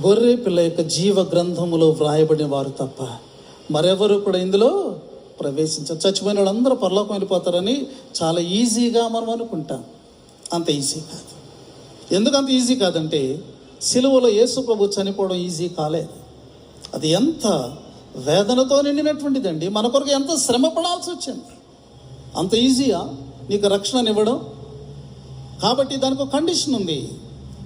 గొర్రె పిల్ల యొక్క జీవ గ్రంథములో వ్రాయబడిన వారు తప్ప మరెవరు కూడా ఇందులో ప్రవేశించారు. చచ్చిపోయిన వాళ్ళందరూ పరలోకం వెళ్ళిపోతారని చాలా ఈజీగా మనం అనుకుంటాం. అంత ఈజీ కాదు. ఎందుకు అంత ఈజీ కాదంటే సిలువలో యేసు ప్రభు చనిపోవడం ఈజీ కాలేదు. అది ఎంత వేదనతో నిండినటువంటిదండి. మన కొరకు ఎంత శ్రమ పడాల్సి వచ్చింది. అంత ఈజీయా? నీకు రక్షణనివ్వడం? కాబట్టి దానికి ఒక కండిషన్ ఉంది.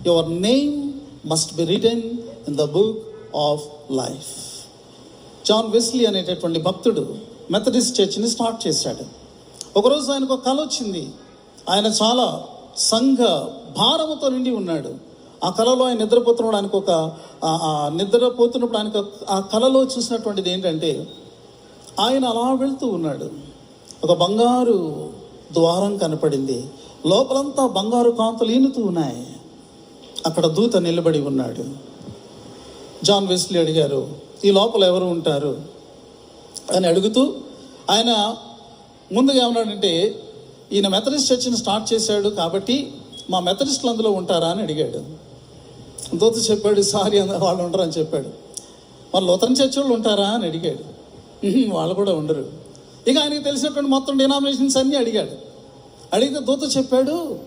Your name must be written in the book of life John Wesley అనేటటువంటి భక్తుడు మెథడిస్ట్ చర్చ్ని స్టార్ట్ చేశాడు. ఒకరోజు ఆయనకు ఒక కళ వచ్చింది. ఆయన చాలా సంఘ భారముతో నిండి ఉన్నాడు. ఆ కళలో ఆయన నిద్రపోతున్నప్పుడు ఆయనకు ఒక నిద్రపోతున్నప్పుడు ఆయనకు ఆ కళలో చూసినటువంటిది ఏంటంటే ఆయన అలా వెళ్తూ ఉన్నాడు. ఒక బంగారు ద్వారం కనపడింది. లోపలంతా బంగారు కాంతులు ఈనుతూ ఉన్నాయి. అక్కడ దూత నిలబడి ఉన్నాడు. జాన్ వెస్లీ అడిగారు ఈ లోపల ఎవరు ఉంటారు? అని అడుగుతూ ఆయన ముందుగా ఏమన్నాడంటే ఈయన మెథడిస్ట్ చర్చిని స్టార్ట్ చేశాడు కాబట్టి మా మెథడిస్టులు అందులో ఉంటారా? అని అడిగాడు. దూత చెప్పాడు సారీ అందరు వాళ్ళు ఉండరు అని చెప్పాడు. మరి లోతన్ చర్చ్ వాళ్ళు ఉంటారా? అని అడిగాడు. వాళ్ళు కూడా ఉండరు. ఇక ఆయనకి తెలిసినటువంటి మొత్తం డినామినేషన్స్ అన్నీ అడిగాడు. అడిగితే దూత చెప్పాడు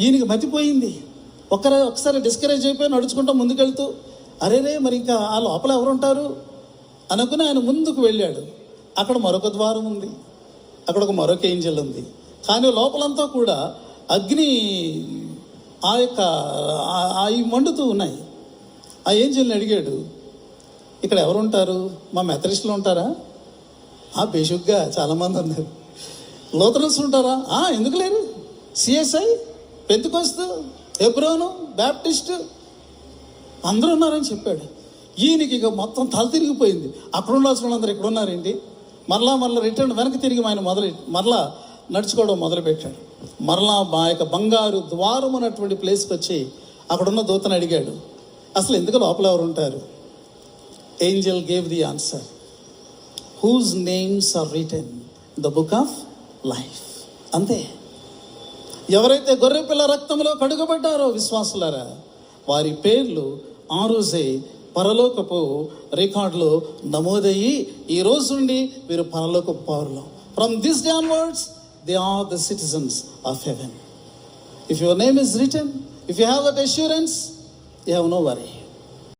ఈయనకి మతిపోయింది. ఒకరే ఒకసారి డిస్కరేజ్ అయిపోయి నడుచుకుంటూ ముందుకెళ్తూ అరే రే మరి ఇంకా ఆ లోపల ఎవరు ఉంటారు అనుకుని ఆయన ముందుకు వెళ్ళాడు. అక్కడ మరొక ద్వారం ఉంది. అక్కడ ఒక మరొక ఏంజల్ ఉంది. కానీ లోపలంతా కూడా అగ్ని ఆ యొక్క అవి మండుతూ ఉన్నాయి. ఆ ఏంజల్ని అడిగాడు ఇక్కడ ఎవరు ఉంటారు మా మెథరిస్టులు ఉంటారా? ఆ బేషుగ్గా చాలామంది ఉన్నారు. లోతరన్స్ ఉంటారా? ఎందుకు లేరు? సిఎస్ఐ? పెంతుకొస్తు? ఎబ్రోను బ్యాప్టిస్ట్ అందరూ ఉన్నారని చెప్పాడు. ఈయనకి ఇక మొత్తం తల తిరిగిపోయింది. అక్కడ ఉండాల్సిన వాళ్ళందరూ ఇక్కడ ఉన్నారేంటి? మరలా మరలా రిటర్న్ వెనక్కి తిరిగి ఆయన మొదలు మరలా నడుచుకోవడం మొదలుపెట్టాడు. మరలా మా యొక్క బంగారు ద్వారం అన్నటువంటి ప్లేస్కి వచ్చి అక్కడున్న దూతను అడిగాడు. అసలు ఎందుకు లోపల ఎవరు ఉంటారు? Angel gave the answer whose names are written the book of life అంతే. ఎవరైతే గొర్రెపిల్ల రక్తంలో కడుగుబడ్డారో విశ్వాసులారా వారి పేర్లు ఆ రోజే పరలోకపు రికార్డులో నమోదయ్యి ఈ రోజు నుండి వీరు పరలోకపు పౌరులు. From this day onwards they are the citizens of heaven if your name is written if you have that assurance you have no worry